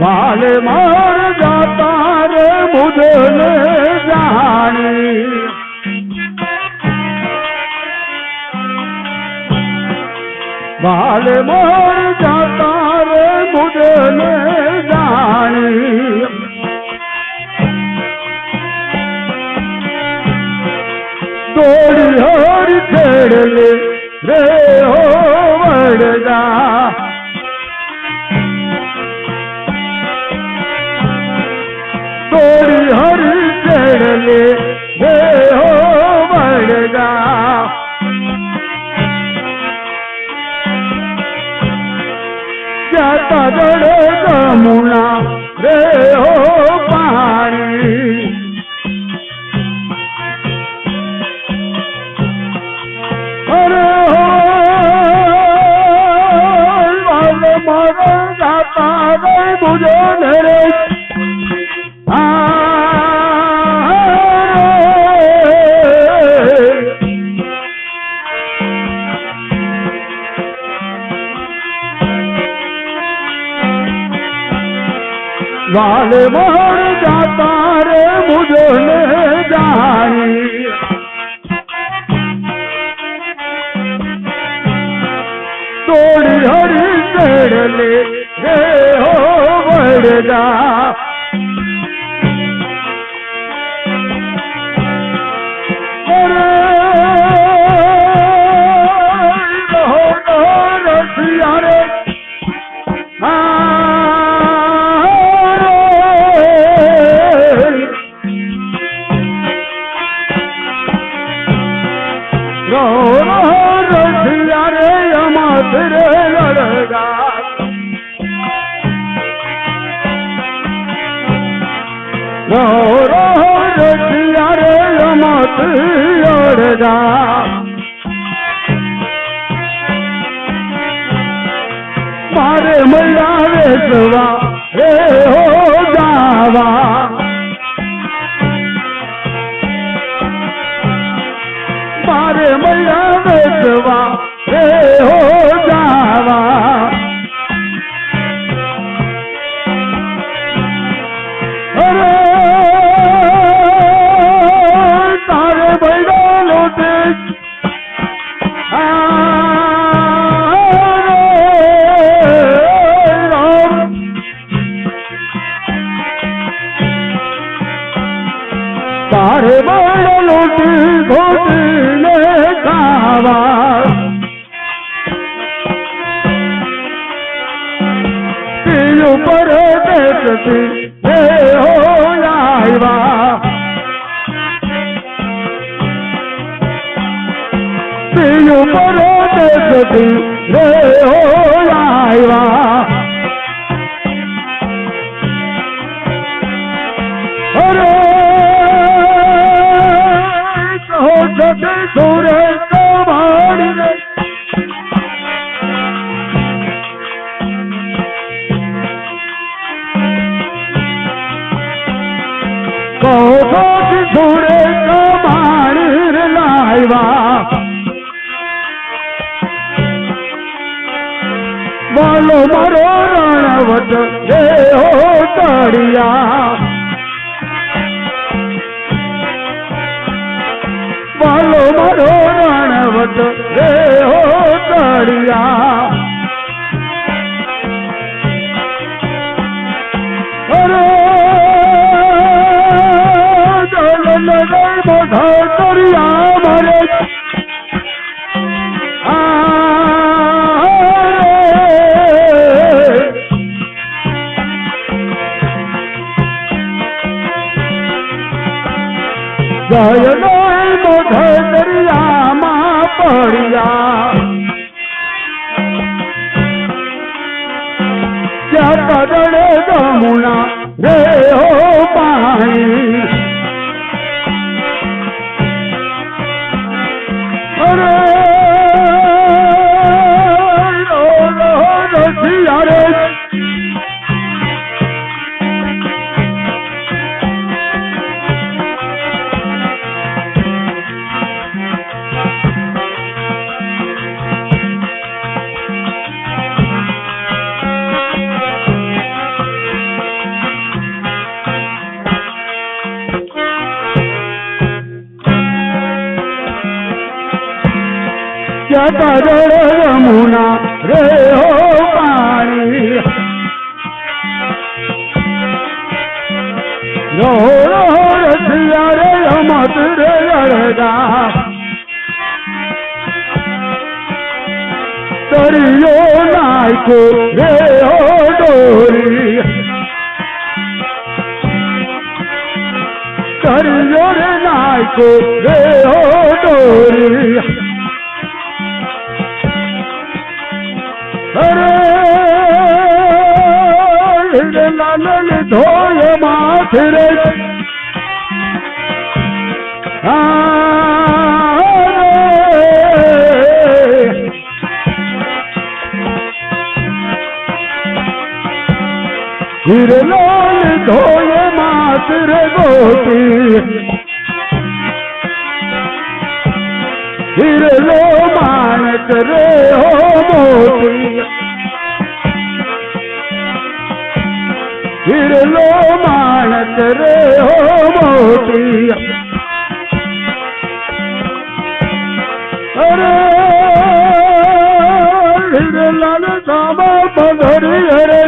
વાલે માર જાતા રે બુધને જાણી. વાલ માર જાતા રે બુધને જાણી. દોડી હરી છેડલે રે હો વડગા દોડી હરી છેડલે हे હો વડગા જાતા જડે જમુના રે હો પાણી અરે હો વાલે મારા જાતા રે બુજે વાલે મોર જાતા રે મુજને જાણી તોડી હરી ચડલે હે હો વડગા રો રો રસિયા રે અમાત રે લડગા રો રો રસિયા રે અમાત લડગા મારે મળ્યા વેચવા પર દેખતી રે હો આવ્યા જગે સુરે રે કહો સુરે કમાડી લાવ્યા. બોલો મારો રણવટ જે હો તળિયા. રે મોઢા તળિયા મારે આ જય નોય મોઢે દરિયામાં પડ્યા. ક્યાં કદડે જમુના રે હો પાણી. જળ યમુના રે હો પાણી. રહો રહો રસિયા રે, રમત રે અડગા તરિયો નાયકો, રે હો ડોરી. તરિયો રે નાયકો, રે હો ડોરી. અરે લાલ ધોય માથ રે હિરલાલ ધોય માત્ર ગોપી હિરલો માણક રે હો મોતી હિરલો માણક રે હો મોતી અરે હિરલાલ સામા પધરી હરે